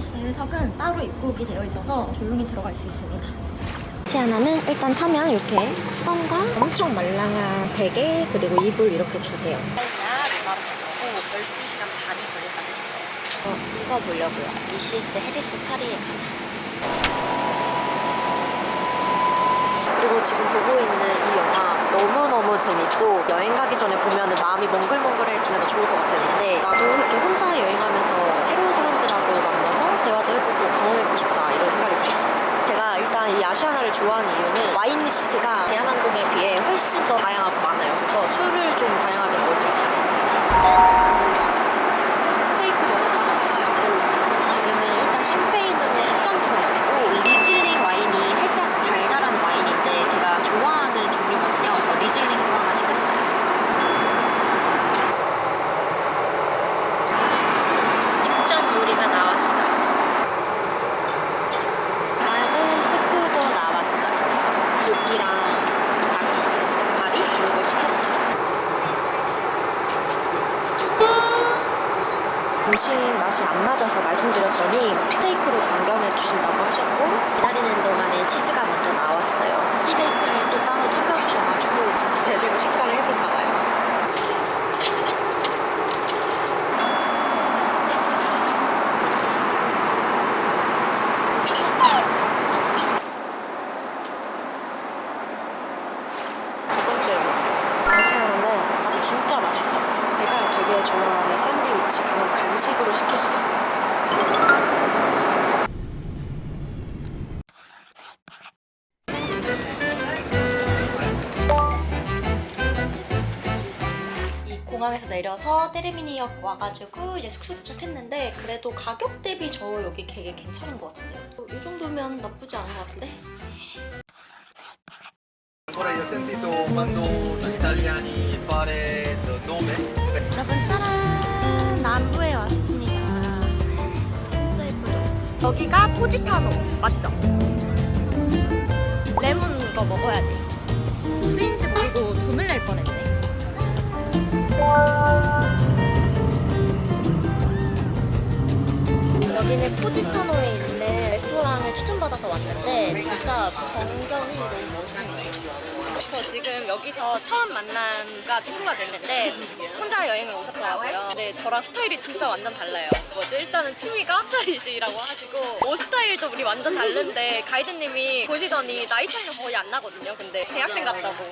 비즈니스석은 따로 입국이 되어 있어서 조용히 들어갈 수 있습니다. 시아나는 일단 타면 이렇게 수건과 엄청 말랑한 베개 그리고 이불 이렇게 주세요. 바로 가고 12시간 반이 걸린다고 했어요. 어, 이거 보려고요. 미시스 해리스 파리에 가다. 그리고 지금 보고 있는 이 영화 너무너무 재밌고 여행 가기 전에 보면 마음이 몽글몽글해지면 좋을 것 같았는데 나도 이렇게 혼자 여행하면서 새로운 사람들하고 만나서 대화도 해보고 경험해보고 싶다 이런 생각이 들었어요. 제가 일단 이 아시아나를 좋아하는 이유는 와인 리스트가 대한항공에 비해 공항에서 내려서 테르미니역 와가지고 이제 숙소 도착했는데 그래도 가격 대비 저 여기 되게 괜찮은 것 같은데요. 이 정도면 나쁘지 않은 것 같은데? 여러분 짜란 남부에 왔습니다. 진짜 예쁘죠? 여기가 포지타노 맞죠? 레몬 이거 먹어야 돼. 프린즈 물고 돈을 낼 뻔했네. 여기는 포지타노에 있는 레스토랑을 추천받아서 왔는데 진짜 전경이 너무 멋있는 거예요. 저 지금 여기서 처음 만남과 친구가 됐는데 혼자 여행을 오셨더라고요. 근데 저랑 스타일이 진짜 완전 달라요. 뭐지? 일단은 취미가 스타일이시라고 하시고 옷 스타일도 우리 완전 다른데 가이드님이 보시더니 나이 차이는 거의 안 나거든요. 근데 대학생 같다고.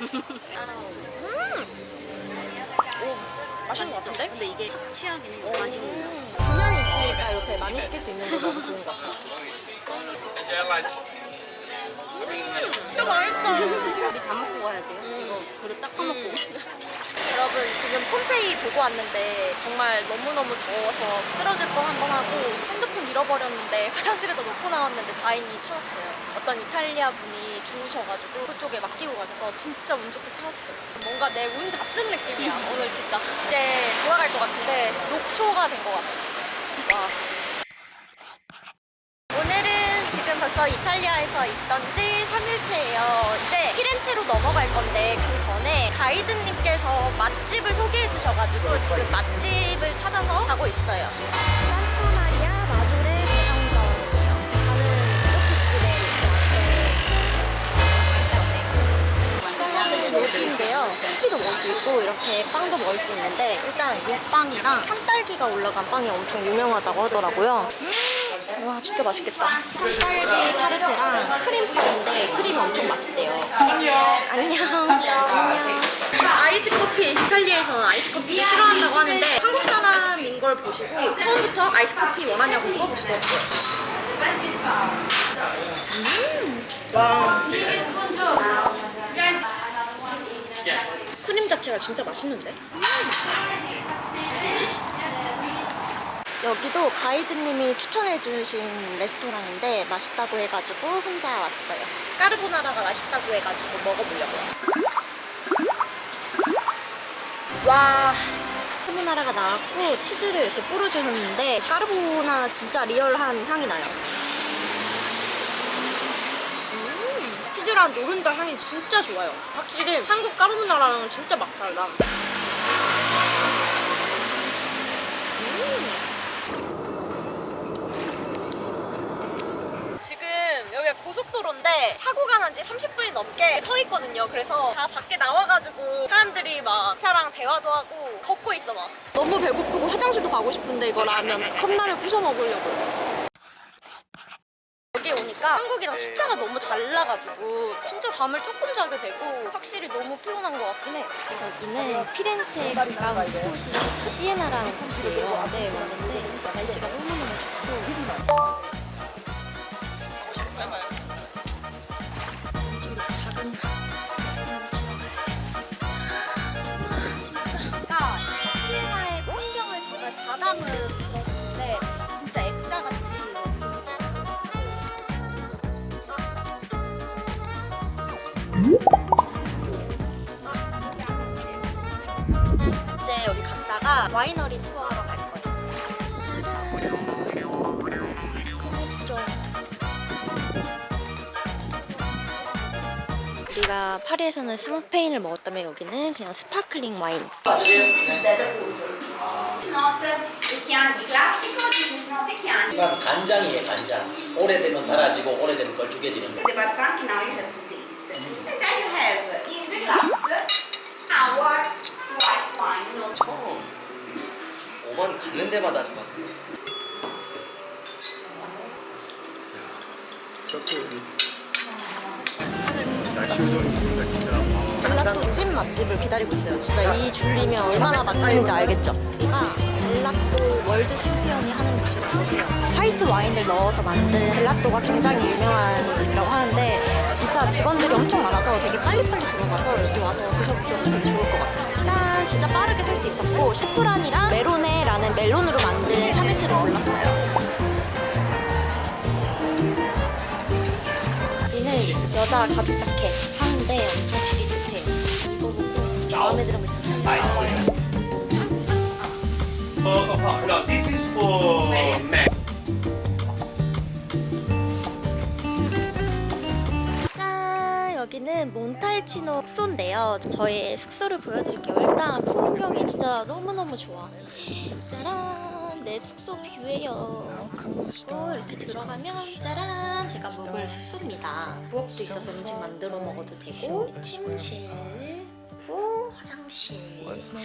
음! 오, 맛있는 것 같은데? 근데 이게 취향이는 맛있는 거. 분량이 있으니까 이렇게 많이 시킬 수 있는 게 너무 좋은 것 같아. 진짜 맛있어. 우리 다 먹고 가야 돼요. 이거 그릇 딱 까먹고. 여러분 지금 폼페이 보고 왔는데 정말 너무너무 더워서 쓰러질 뻔 한 번 하고 핸드폰 잃어버렸는데 화장실에다 놓고 나왔는데 다행히 찾았어요. 어떤 이탈리아 분이 주우셔가지고 그쪽에 맡기고 가셔서 진짜 운 좋게 찾았어요. 뭔가 내 운 다 쓴 느낌이야 오늘 진짜. 이제 돌아갈 것 같은데 녹초가 된 것 같아. 와. 오늘은 이탈리아에서 있던 지 3일째예요. 이제 피렌체로 넘어갈 건데 그 전에 가이드님께서 맛집을 소개해 주셔가지고 지금 맛집을 찾아서 가고 있어요. 산타 마리아 마조레 대성전이에요. 가는 커피집에 여기인데요. 커피도 먹을 수 있고 이렇게 빵도 먹을 수 있는데 일단 이 빵이랑 산딸기가 올라간 빵이 엄청 유명하다고 하더라고요. 음, 와 진짜 맛있겠다. 산딸기 타르트랑 크림빵인데 크림이 엄청 맛있대요. 안녕. 안녕. 안녕. 아이스 커피. 이탈리아에서는 아이스 커피 싫어한다고 하는데 한국 사람인 걸 보시고 처음부터 아이스 커피 원하냐고 물어보시더라고요. 음. 와. 크림 자체가 진짜 맛있는데? 여기도 가이드님이 추천해주신 레스토랑인데 맛있다고 해가지고 혼자 왔어요. 까르보나라가 맛있다고 해가지고 먹어보려고요. 와. 까르보나라가 나왔고 치즈를 이렇게 뿌려주셨는데 까르보나 진짜 리얼한 향이 나요. 음, 치즈랑 노른자 향이 진짜 좋아요. 확실히 한국 까르보나라랑 진짜 막 달라. 지 고속도로인데 사고가 난 지 30분이 넘게 서 있거든요. 그래서 다 밖에 나와가지고 사람들이 막 차랑 대화도 하고 걷고 있어 막. 너무 배고프고 화장실도 가고 싶은데 이거 라면 컵라면 부셔 먹으려고. 여기 오니까 한국이랑 시차가 너무 달라가지고 진짜 잠을 조금 자게 되고 확실히 너무 피곤한 것 같긴 해. 여기는 피렌체 가까운 곳이 시에나라는 곳이에요. 네, 왔는데 날씨가 너무너무 좋고 이제 여기 갔다가 와이너리 투어하러 갈 거예요. 그렇죠. 우리가 파리에서는 샹페인을 먹었다면 여기는 그냥 스파클링 와인. 간장이에요 간장 오래되면 달아지고 오래되면 걸쭉해지는 거 glass our white wine. No, 처음 오만 가는 데마다 좋아. 젤라또 찜 맛집을 기다리고 있어요. 진짜 이 줄이면 얼마나 맛집인지 알겠죠? 여기가 젤라또 월드 챔피언이 하는 곳이라고 해요. 화이트 와인을 넣어서 만든 젤라또가 굉장히 유명한 집이라고 하는데 진짜 직원들이 엄청 많아서 되게 빨리빨리 들어가서 여기 와서 드셔보셔도 되게 좋을 것 같아요. 짠! 진짜 빠르게 살 수 있었고 슈프란이랑 메로네라는 멜론으로 만든 샤베트를 골랐어요. 여기는 여자 가죽 자켓 하는데 엄청 질이 좋대요. 이거 보고 마음에 들어. Oh, oh, no, this is for men. 여기는 몬탈치노 숙소인데요. 저의 숙소를 보여드릴게요. 일단 풍경이 진짜 너무너무 좋아. 짜란! 내 숙소 뷰예요. 또 이렇게 들어가면 짜란! 제가 묵을 숙소입니다. 부엌도 있어서 음식 만들어 먹어도 되고 침실 그리고 화장실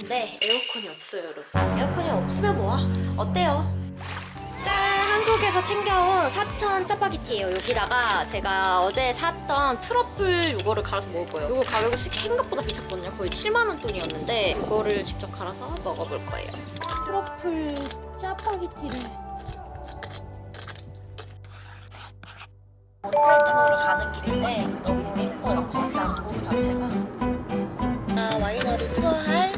네 에어컨이 없어요 여러분 에어컨이 없으면 뭐야 어때요? 짠! 한국에서 챙겨온 사천 짜파게티예요. 여기다가 제가 어제 샀던 트러플 요거를 갈아서 먹을 거예요. 요거 가격이 생각보다 비쌌거든요. 거의 7만 원 돈이었는데 이거를 직접 갈아서 먹어볼 거예요. 트러플 짜파게티를 몬탈치노로 가는 길인데 너무 예뻐요. 거기다 도로 자체가. 아, 와이너리 투어할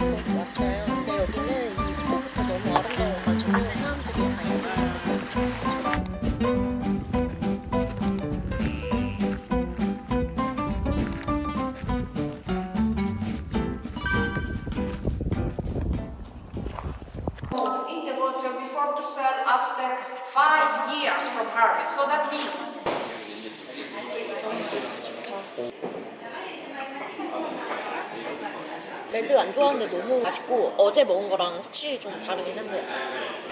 레드 안 좋아하는데 너무 맛있고 어제 먹은 거랑 확실히 좀 다르긴 한데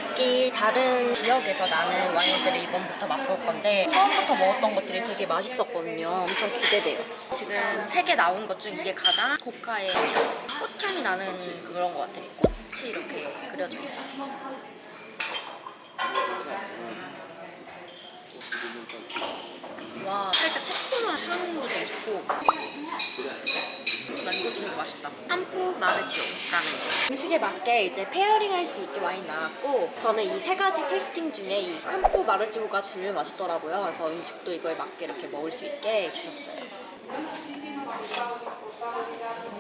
여기 다른 지역에서 나는 와인들을 이번부터 맛볼 건데 처음부터 먹었던 것들이 되게 맛있었거든요. 엄청 기대돼요. 지금 세 개 나온 것 중 이게 가장 고가의 향, 꽃향이 나는 그런 것 같아요. 꽃이 이렇게 그려져 있어요. 와 살짝 새콤한 향도 되게 좋고 난 이것도 되게 맛있다. 한포 마르치오라는 거. 음식에 맞게 이제 페어링 할 수 있게 와인 나왔고 저는 이 세 가지 테스팅 중에 이 한포 마르치오가 제일 맛있더라고요. 그래서 음식도 이거에 맞게 이렇게 먹을 수 있게 주셨어요.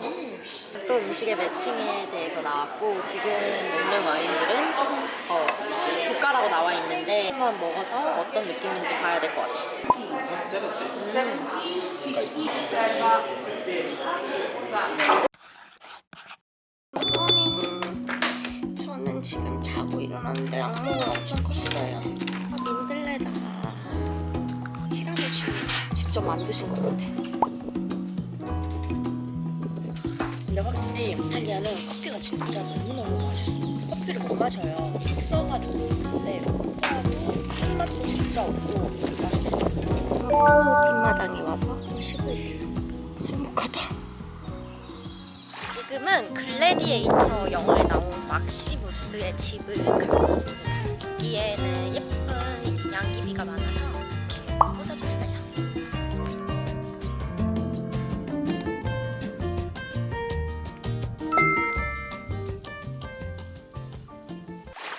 음. 또 음식의 매칭에 대해서 나왔고 지금 먹는 와인들은 조금 더 고가라고 나와 있는데 한번 먹어서 어떤 느낌인지 봐야 될 것 같아요. 모닝. 저는 지금 자고 일어났는데 악몽을 엄청 꿨어요. 아, 민들레다. 티라미슈 직접 만드신 것 같아. 근데 확실히 이탈리아는 커피가 진짜 너무너무 맛있어. 커피를 못 마셔요. 써가지고. 근데 코코아도 쓴맛도 진짜 없고 맛있어요. 그리고 뒷마당에 와서 쉬고 있어. 행복하다. 지금은 글래디에이터 영화에 나온 막시무스의 집을 가고 있습니다. 여기에는 예쁜 양귀비가 많아서 이렇게 꽂아줬어요.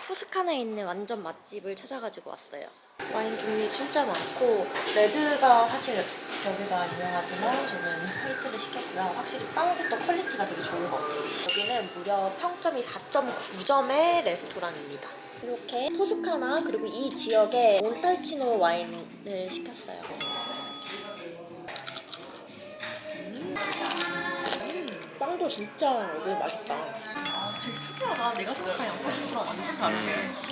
토스카나에 있는 완전 맛집을 찾아가지고 왔어요. 와인 종류 진짜 많고 레드가 사실 여기가 유명하지만 저는 화이트를 시켰고요. 확실히 빵부터 퀄리티가 되게 좋은 것 같아요. 여기는 무려 평점이 4.9점의 레스토랑입니다. 이렇게 토스카나 그리고 이 지역의 몬탈치노 와인을 시켰어요. 음. 음, 빵도 진짜 여기 맛있다. 아, 되게 특이하다. 내가 생각한 양파스프랑 완전 다르네.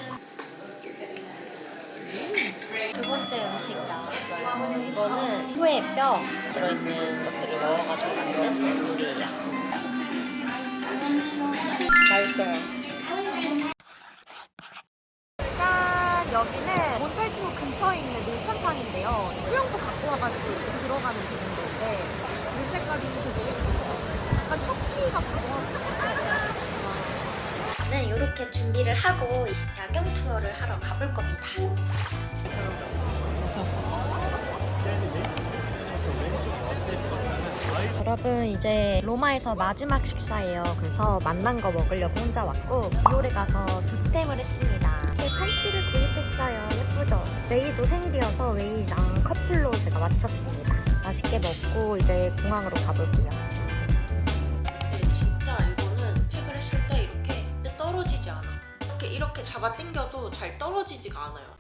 두 번째 음식 나왔어요. 이거는 소의 뼈 들어있는 것들을 넣어가지고 만든 요리예요. 맛있어요. 짠! 여기는 몬탈치노 근처에 있는 밀천탕인데요. 수영도 갖고 와가지고 이렇게 들어가면 되는 건데 물 색깔이 되게 예쁘죠. 약간 터키 하고. 저는 이렇게 준비를 하고 야경 투어를 하러 가볼 겁니다. 여러분 이제 로마에서 마지막 식사예요. 그래서 만난 거 먹으려고 혼자 왔고 비올에 가서 득템을 했습니다. 네, 팔찌를 구입했어요. 예쁘죠? 웨이도 생일이어서 웨이랑 커플로 제가 맞췄습니다. 맛있게 먹고 이제 공항으로 가볼게요. 않아. 이렇게 이렇게 잡아 당겨도 잘 떨어지지가 않아요.